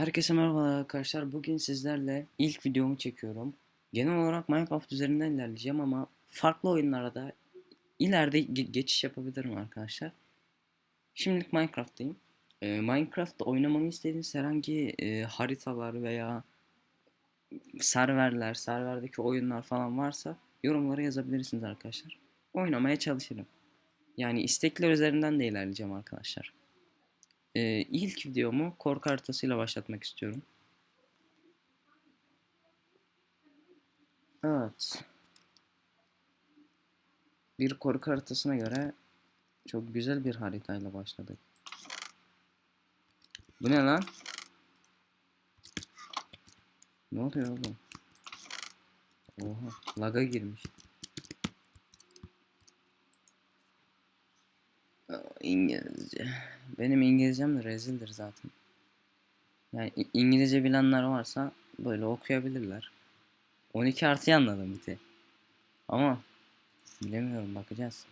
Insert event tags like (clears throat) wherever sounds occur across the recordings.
Herkese merhaba arkadaşlar. Bugün sizlerle ilk videomu çekiyorum. Genel olarak Minecraft üzerinden ilerleyeceğim ama farklı oyunlara da ileride ge- geçiş yapabilirim arkadaşlar. Şimdilik Minecraft'tayım. Ee, Minecraft'ta oynamamı istediğiniz herhangi e, haritalar veya serverler, serverdeki oyunlar falan varsa yorumlara yazabilirsiniz arkadaşlar. Oynamaya çalışırım. Yani istekler üzerinden de ilerleyeceğim arkadaşlar. Ee, ilk videomu korku haritasıyla başlatmak istiyorum. Evet. Bir korku haritasına göre çok güzel bir haritayla başladık. Bu ne lan? Ne oluyor oğlum? Oha, laga girmiş. Aa, İngilizce. Benim İngilizcem de rezildir zaten. Yani İngilizce bilenler varsa böyle okuyabilirler. 12 artıyı anladım bir tek. Ama bilemiyorum bakacağız.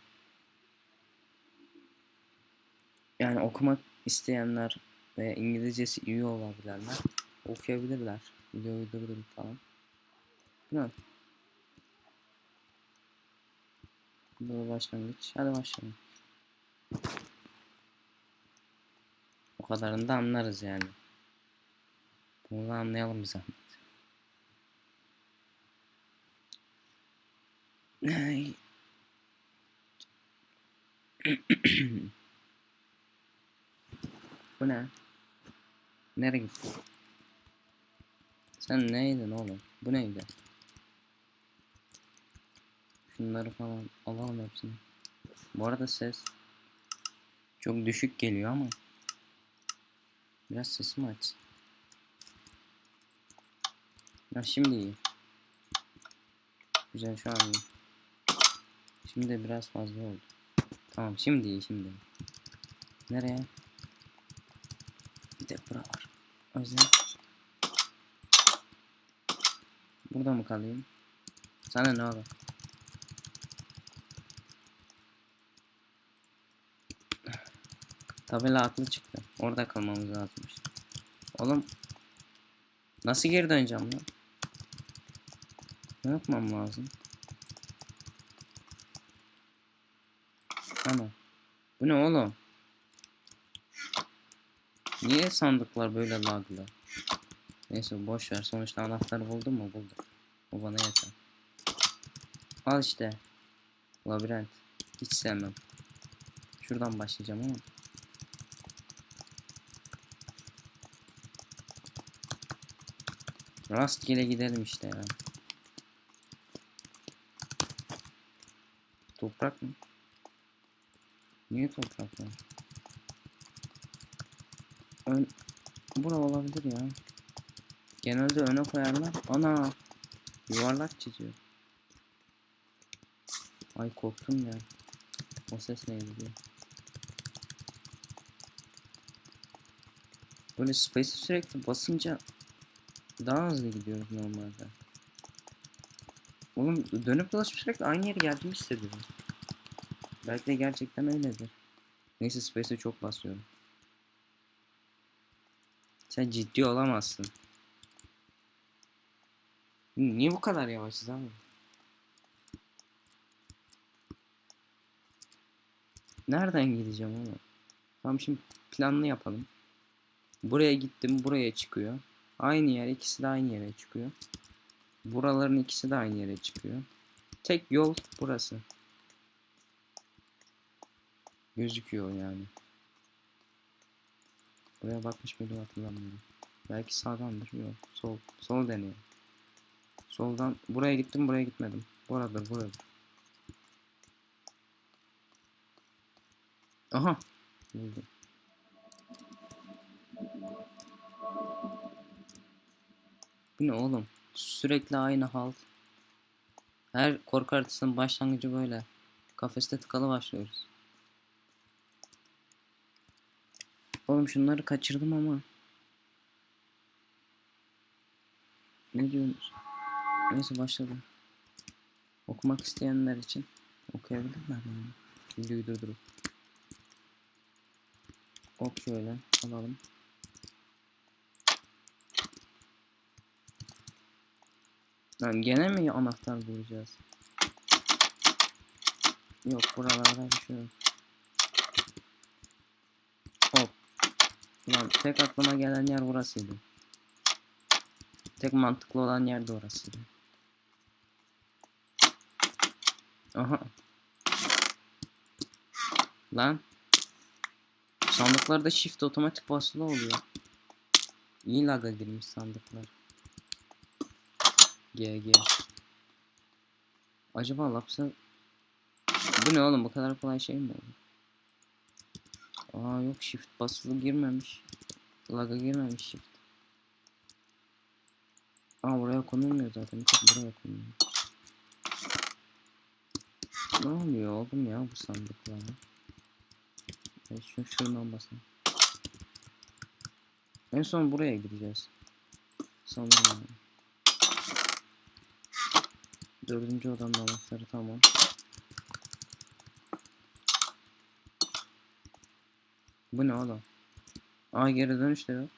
Yani okumak isteyenler veya İngilizcesi iyi olabilenler okuyabilirler. Videoyu durdurup falan. Bilmiyorum. Bu başlangıç. Hadi başlayalım. Kadarını da anlarız yani. Bunu da anlayalım bir zahmet. (clears throat) Bu ne? Nereye gitti? Sen neydin oğlum? Bu neydi? Şunları falan alalım hepsini. Bu arada ses çok düşük geliyor ama biraz sesimi aç. Ya şimdi iyi. Güzel şu an iyi. Şimdi biraz fazla oldu. Tamam şimdi iyi şimdi. Nereye? Bir de bura var. O yüzden Burada mı kalayım? Sana ne olur? Tabela haklı çıktı. Orada kalmamız lazımmış. Oğlum nasıl geri döneceğim lan? Ne yapmam lazım? Ana. Bu ne oğlum? Niye sandıklar böyle laglı? Neyse boş ver. Sonuçta anahtarı buldum mu? Buldum. O bana yeter. Al işte. Labirent. Hiç sevmem. Şuradan başlayacağım ama. Rastgele gidelim işte ya. Toprak mı? Niye toprak var? Ön... Bura olabilir ya. Genelde öne koyarlar. Ana! Yuvarlak çiziyor. Ay korktum ya. O ses neydi diye. Böyle space'e sürekli basınca daha hızlı gidiyoruz normalde. Oğlum dönüp dolaşıp sürekli aynı yere geldiğimi hissediyorum. Belki de gerçekten öyledir. Neyse space'e çok basıyorum. Sen ciddi olamazsın. Niye bu kadar yavaşız abi? Nereden gideceğim oğlum? Tamam şimdi planlı yapalım. Buraya gittim buraya çıkıyor. Aynı yer ikisi de aynı yere çıkıyor. Buraların ikisi de aynı yere çıkıyor. Tek yol burası. Gözüküyor yani. Buraya bakmış mıydım hatırlamıyorum. Belki sağdandır. Yok. Sol. Sol deniyor. Soldan buraya gittim buraya gitmedim. Buradır buradır. Aha. Buldum. Bu ne oğlum? Sürekli aynı hal. Her korku haritasının başlangıcı böyle. Kafeste tıkalı başlıyoruz. Oğlum şunları kaçırdım ama. Ne diyorsunuz? Neyse başladı. Okumak isteyenler için okuyabilirler yani. Videoyu durdurup. Ok şöyle alalım. Lan gene mi anahtar bulacağız? Yok buralarda bir şey yok. Hop. Lan tek aklıma gelen yer burasıydı. Tek mantıklı olan yer de orasıydı. Aha. Lan. Sandıklarda shift otomatik basılı oluyor. İyi laga girmiş sandıklar. GG. Acaba lapsa... Bu ne oğlum bu kadar kolay şey mi oldu? Aa yok shift basılı girmemiş. Laga girmemiş shift. Aa buraya konulmuyor zaten. Tek buraya konuluyor. Ne oluyor oğlum ya bu sandıklara? Evet, şu şuradan basalım. En son buraya gideceğiz. Sanırım. Dördüncü odanın anahtarı tamam. Bu ne oğlum? Aa geri dönüş de yok.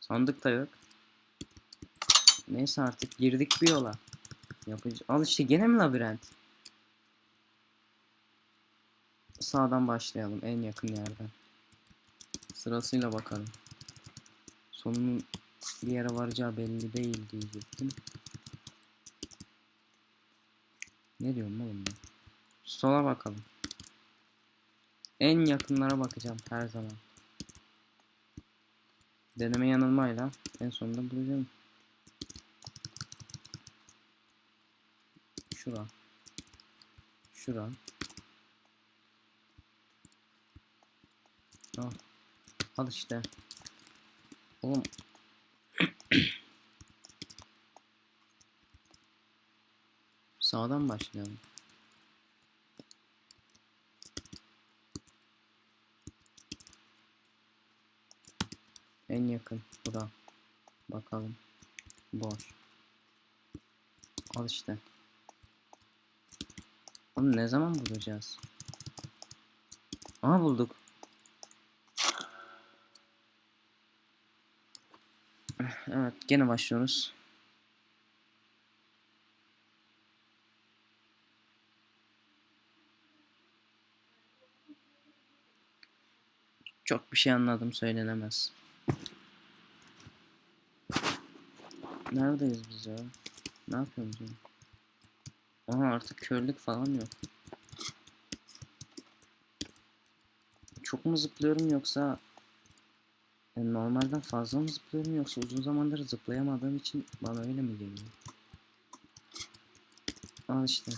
Sandık da yok. Neyse artık girdik bir yola. Yapıcı. Al işte gene mi labirent? Sağdan başlayalım en yakın yerden. Sırasıyla bakalım. Sonunun bir yere varacağı belli değil diyecektim. Ne diyorum oğlum ben? Sola bakalım. En yakınlara bakacağım her zaman. Deneme yanılmayla en sonunda bulacağım. Şura. Şura. Al. Al işte. Oğlum. Sağdan başlayalım. En yakın. Bura. Bakalım. Boş. Al işte. Onu ne zaman bulacağız? Aha bulduk. Evet gene başlıyoruz. Çok bir şey anladım söylenemez. Neredeyiz biz ya? Ne yapıyoruz ya? Aha artık körlük falan yok. Çok mu zıplıyorum yoksa yani normalden fazla mı zıplıyorum yoksa uzun zamandır zıplayamadığım için bana öyle mi geliyor? Al işte.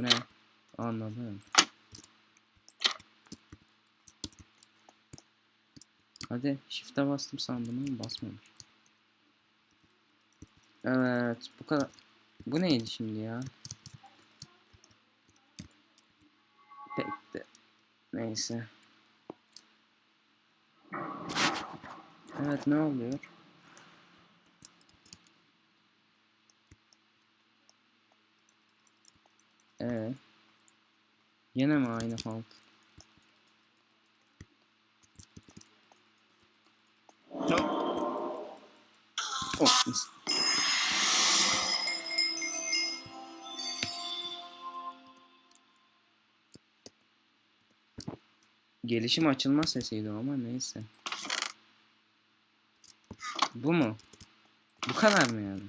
Bu ne? Anladım. Hadi shift'e bastım sandım ama basmamış. Evet bu kadar. Bu neydi şimdi ya? Pek de. Neyse. Evet ne oluyor? Ee, yine mi aynı halt? Oh. Gelişim açılma sesiydi ama neyse. Bu mu? Bu kadar mı yani?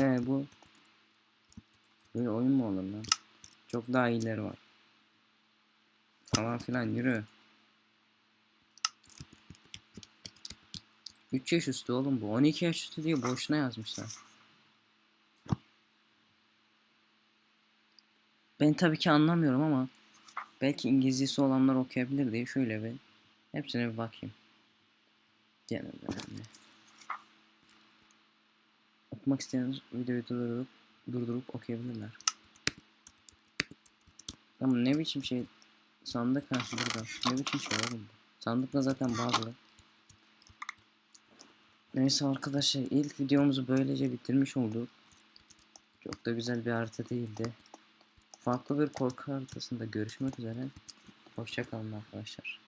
Ee bu Böyle oyun mu olur lan? Çok daha iyileri var. Falan filan yürü. 3 yaş üstü oğlum bu. 12 yaş üstü diye boşuna yazmışlar. Ben tabii ki anlamıyorum ama belki İngilizcesi olanlar okuyabilir diye şöyle bir hepsine bir bakayım. Gene önemli. Okumak isteyenler videoyu durdurup durdurup okuyabilirler. Ama ne biçim şey sandık ha burada. Ne biçim şey oğlum bu. Sandıkla zaten bağlı. Neyse arkadaşlar ilk videomuzu böylece bitirmiş olduk. Çok da güzel bir harita değildi. Farklı bir korku haritasında görüşmek üzere. Hoşçakalın arkadaşlar.